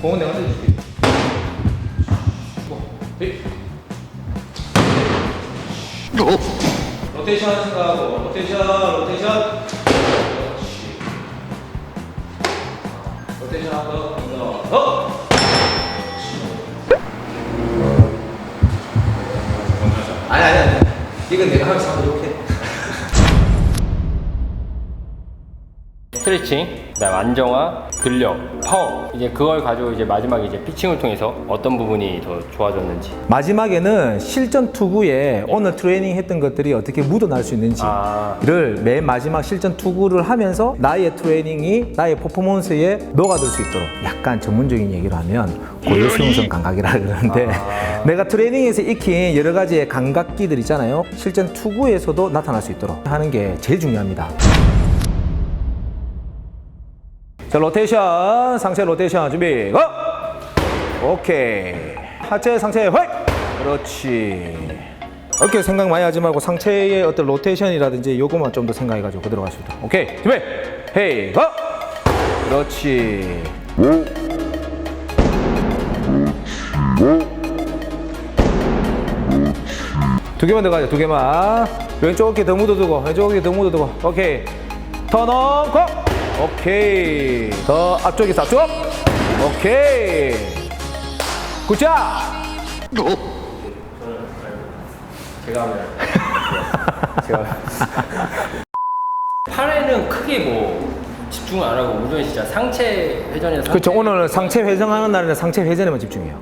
공은 내가. 헤이. 로테이션 생각하고 로테이션 로테이션 로테이션 한번 더 어! 아니 아니 아니 이건 내가 하면서 한 스트레칭, 그다음 안정화, 근력, 파워 이제 그걸 가지고 이제 마지막에 이제 피칭을 통해서 어떤 부분이 더 좋아졌는지. 마지막에는 실전 투구에 오늘 트레이닝 했던 것들이 어떻게 묻어날 수 있는지를 아. 맨 마지막 실전 투구를 하면서 나의 트레이닝이 나의 퍼포먼스에 녹아들 수 있도록 약간 전문적인 얘기로 하면 고유 수용성 감각이라 그러는데 아. 내가 트레이닝에서 익힌 여러 가지의 감각기들 있잖아요. 실전 투구에서도 나타날 수 있도록 하는 게 제일 중요합니다 자 로테이션. 상체 로테이션 준비. 고! 오케이. 하체 상체 화이! 그렇지. 이렇게 생각 많이 하지 말고 상체의 어떤 로테이션이라든지 요거만 좀 더 생각해가지고 그대로 갈수 있도록 오케이. 준비. 헤이 고! 그렇지. 두 개만 더 가자 두 개만. 왼쪽 어깨 더 묻어두고 왼쪽 어깨 더 묻어두고. 오케이. 턴업 고 오케이. 더 앞쪽에서 앞쪽. 오케이. 굿자 제가 하면 제가 팔에는 크게 뭐 집중을 안 하고 오전에 진짜 상체 그렇죠 상체- 오늘 상체 회전하는 날에는 상체 회전에만 집중해요.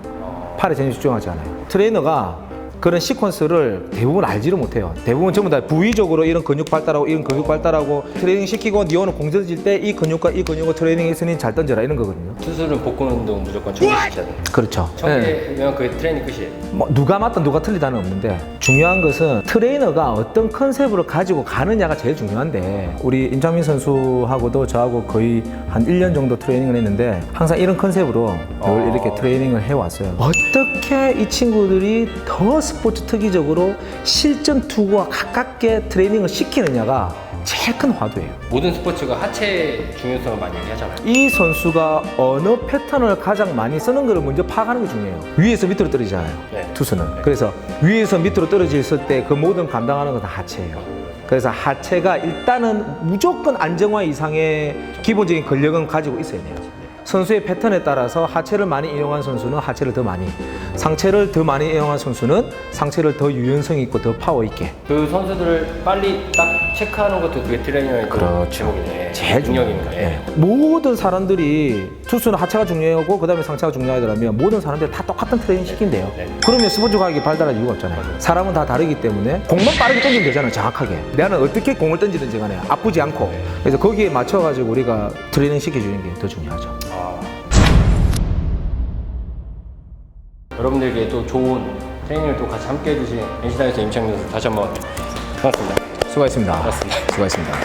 팔에 전혀 집중하지 않아요. 트레이너가 그런 시퀀스를 대부분 알지를 못해요 대부분 전부 다 부위적으로 이런 근육 발달하고 이런 근육 발달하고 트레이닝 시키고 니 오늘 공 던질 때 이 근육과 이 근육을 트레이닝 했으니 잘 던져라 이런 거거든요 투수는 복근 운동 무조건 청개시켜야 돼. 그렇죠 네. 청개면 그게 트레이닝 끝이에요. 뭐 누가 맞든 누가 틀리다는 없는데 중요한 것은 트레이너가 어떤 컨셉으로 가지고 가느냐가 제일 중요한데 우리 임창민 선수하고도 저하고 거의 한 1년 정도 트레이닝을 했는데 항상 이런 컨셉으로 늘 이렇게 트레이닝을 해왔어요 어떻게 이 친구들이 더 스포츠 특이적으로 실전 투구와 가깝게 트레이닝을 시키느냐가 제일 큰 화두예요 모든 스포츠가 하체 중요성을 많이 얘기하잖아요. 이 선수가 어느 패턴을 가장 많이 쓰는 것을 먼저 파악하는 게 중요해요. 위에서 밑으로 떨어지잖아요. 네. 투수는. 그래서 위에서 밑으로 떨어졌을 때 그 모든 감당하는 건 다 하체예요. 그래서 하체가 일단은 무조건 안정화 이상의 기본적인 근력은 가지고 있어야 돼요. 선수의 패턴에 따라서 하체를 많이 이용한 선수는 하체를 더 많이, 상체를 더 많이 이용한 선수는 상체를 더 유연성 있고 더 파워 있게. 그 선수들을 빨리 딱 체크하는 것도 그게 트레이너의 그렇죠. 제목이네. 제일 중요합니다. 예. 모든 사람들이 투수는 하체가 중요하고 그다음에 상체가 중요하더라면 모든 사람들이 다 똑같은 트레이닝 시킨대요. 네. 그러면 스포츠 과학이 발달할 이유가 없잖아요. 사람은 다 다르기 때문에 공만 빠르게 던지면 되잖아요. 정확하게. 나는 어떻게 공을 던지든지 간에 아프지 않고. 그래서 거기에 맞춰가지고 우리가 트레이닝 시켜주는 게 더 중요하죠. 여러분들께 또 좋은 트레이닝을 또 같이 함께 해주신 NC다이에서 임창민 선수 다시 한번 반갑습니다. 수고하셨습니다. 고맙습니다. 수고하셨습니다.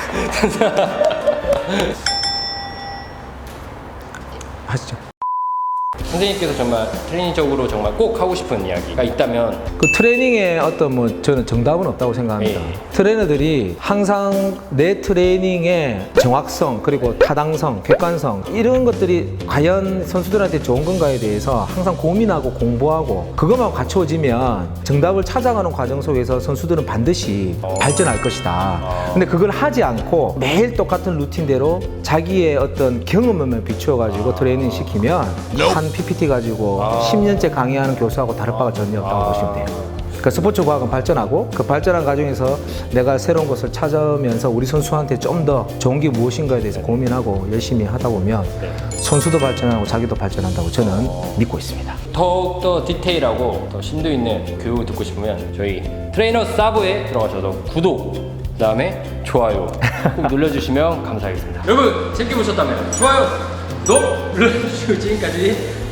하시죠. 선생님께서 정말 트레이닝적으로 정말 꼭 하고 싶은 이야기가 있다면 그 트레이닝에 어떤 뭐 저는 정답은 없다고 생각합니다. 예. 트레이너들이 항상 내 트레이닝의 정확성 그리고 타당성, 객관성 이런 것들이 과연 선수들한테 좋은 건가에 대해서 항상 고민하고 공부하고 그것만 갖춰지면 정답을 찾아가는 과정 속에서 선수들은 반드시 발전할 것이다. 근데 그걸 하지 않고 매일 똑같은 루틴대로 자기의 어떤 경험만 비추어 가지고 트레이닝 시키면 한 PPT 가지고 10년째 강의하는 교수하고 다를 바가 전혀 없다고 보시면 돼요. 그 스포츠 과학은 발전하고 그 발전한 과정에서 내가 새로운 것을 찾아오면서 우리 선수한테 좀 더 좋은 게 무엇인가에 대해서 고민하고 열심히 하다 보면 선수도 발전하고 자기도 발전한다고 저는 믿고 있습니다. 더욱더 디테일하고 더 심도 있는 교육을 듣고 싶으면 저희 트레이너 사브에 들어가셔서 구독 그 다음에 좋아요 꼭 눌러주시면 감사하겠습니다. 여러분 재밌게 보셨다면 좋아요 구독 눌러주시고 지금까지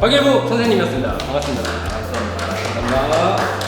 박일부 선생님이었습니다. 반갑습니다 감사합니다. 감사합니다